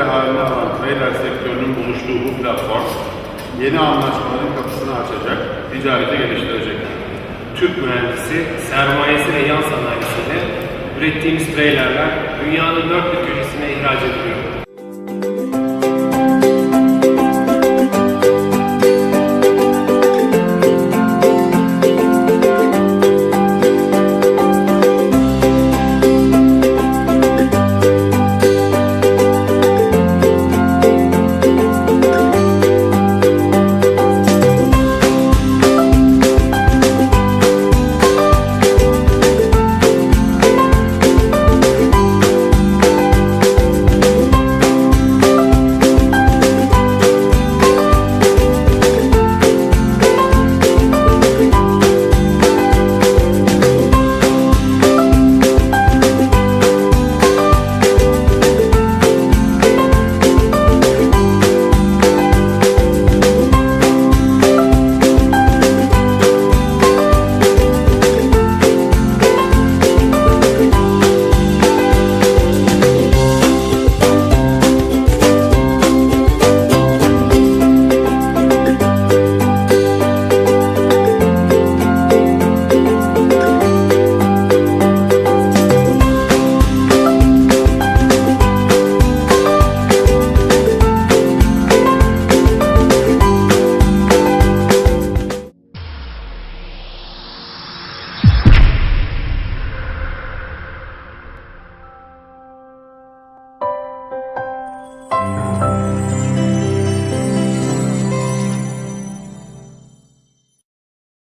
devre haline alan trailer sektörünün buluştuğu bu platform, yeni anlaşmaların kapısını açacak, ticareti geliştirecek. Türk mühendisi, sermayesi ve yan sanayisiyle ürettiğimiz treylerler dünyanın dört bir köşesine ihraç ediliyor.